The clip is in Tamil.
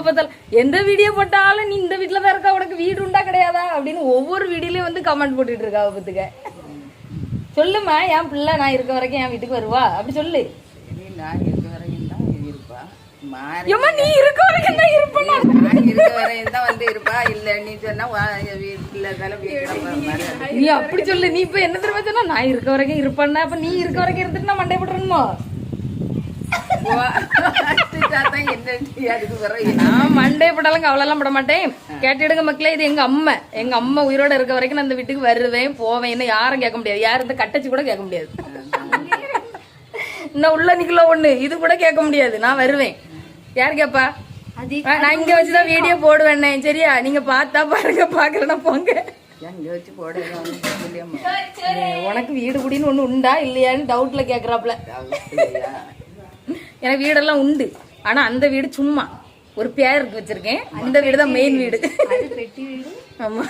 எப்ப பார்த்தாலும் எந்த வீடியோ போட்டாலும் நீ இந்த வீட்டுல தான் இருக்கா? உனக்கு வீடு உண்டா கிடையாதா? அப்படின்னு ஒவ்வொரு வீடியோலயும் வந்து கமெண்ட் போட்டுட்டு இருக்கா பத்துக்க சொல்லுமா என் பிள்ளை நான் இருக்க வரைக்கும் என் வீட்டுக்கு வருவா? அப்படி சொல்லு. நான் இருக்க வரையும் தான் இருப்பா. நீ இருக்க வரைக்கும் தான் இருப்பேன்னா நான் இருக்க வரையும் தான் வந்து இருப்பா. இல்ல நீ சொன்னா வீட்டுல அப்படி சொல்லு. நீ இப்ப என்ன தெரியுமா சொன்னா? நான் இருக்க வரைக்கும் இருப்பேன்னா அப்ப நீ இருக்க வரைக்கும் இருந்துட்டு நான் மண்டை போட்டுறணுமோ? நான் மண்டே போட்டாலும் கவலைலாம் பட மாட்டேன். கேட்டுடுங்க மக்களே இது எங்க அம்மா. எங்க அம்மா உயிரோட இருக்க வரைக்கும் நான் இந்த வீட்டுக்கு வருவேன் போவேன் என்ன யாரும் கேட்க முடியாது. யாரும் இந்த கட்டச்சி கூட கேட்க முடியாது. இன்னும் உள்ள நிக்கல ஒண்ணு. இது கூட கேட்க முடியாது. நான் வருவேன். யார் கேப்பா? நான் இங்க வச்சுதான் வீடியோ போடுவேண்ணே சரியா? நீங்க பார்த்தா பாருங்க பாக்கலன்னா போங்க. உனக்கு வீடு குடின்னு ஒண்ணு உண்டா இல்லையான்னு டவுட்ல கேக்குறாப்ல. எனக்கு வீடெல்லாம் உண்டு. ஆனா அந்த வீடு சும்மா ஒரு பேருக்கு வச்சிருக்கேன். அந்த வீடு. தான் மெயின் வீடு. ஆமா.